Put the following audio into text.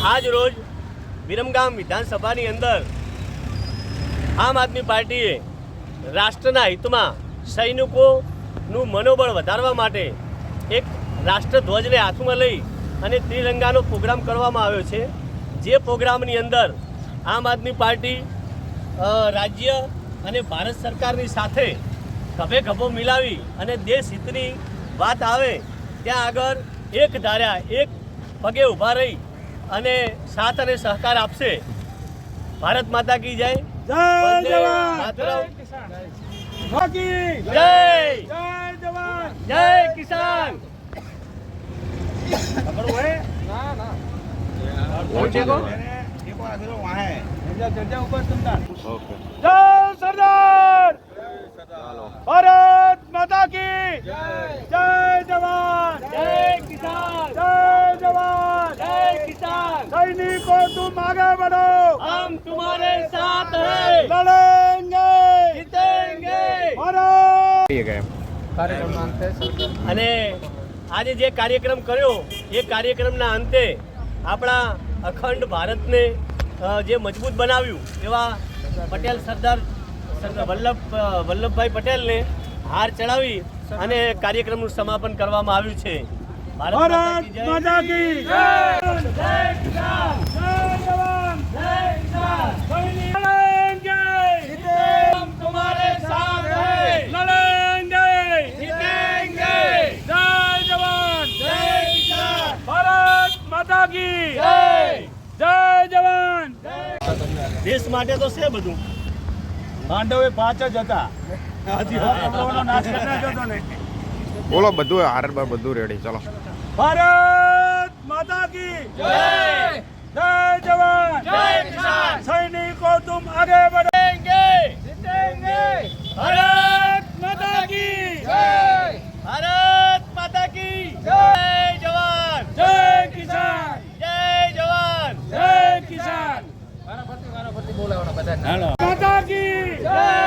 આજ રોજ વિરમગામ વિધાનસભાની અંદર આમ આદમી પાર્ટીએ રાષ્ટ્રના હિતમાં સૈનિકોનું મનોબળ વધારવા માટે એક રાષ્ટ્રધ્વજને હાથમાં લઈ અને ત્રિરંગાનો પ્રોગ્રામ કરવામાં આવ્યો છે. જે પ્રોગ્રામની અંદર આમ આદમી પાર્ટી રાજ્ય અને ભારત સરકારની સાથે ખભે ખભો મિલાવી અને દેશ હિતની વાત આવે, ત્યાં આગળ એક ધાર્યા એક પગે ઊભા રહી અને સાથ અને સહકાર આપશે. ભારત માતા કી જય. જય જવાન. જય જય જવાન. જય કિસાન. ના ના. તુમતા જય સરદાર ભારત માતા કી જય જવાન જય કિસાન જય જવાન જય કિસાન સૈનિકો तुम आगे बढ़ो हम तुम्हारे साथ हैं लड़ेंगे जीतेंगे भारत અને આજે જે કાર્યક્રમ કર્યો એ કાર્યક્રમના અંતે આપણા અખંડ ભારતને અ, જે મજબૂત બનાવ્યું એવા પટેલ સરદાર સરદાર વલ્લભ અ, વલ્લભભાઈ પટેલને હાર ચડાવી અને કાર્યક્રમનું સમાપન કરવામાં આવ્યું છે ભારત માતા भारत કી જય. દેશ માટે તો છે બધું. માંડવે એ પાંચ જ હતા. બોલો બધું હાર બધું રેડી ચલો. ભારત! માતા की જય जय जवान जय किसान सैनिकों तुम आगे बढ़ो जीतेंगे जीतेंगे भारत माता की जय भारत माता की जय जवान जय किसान जय जवान जय किसान माता की जय जय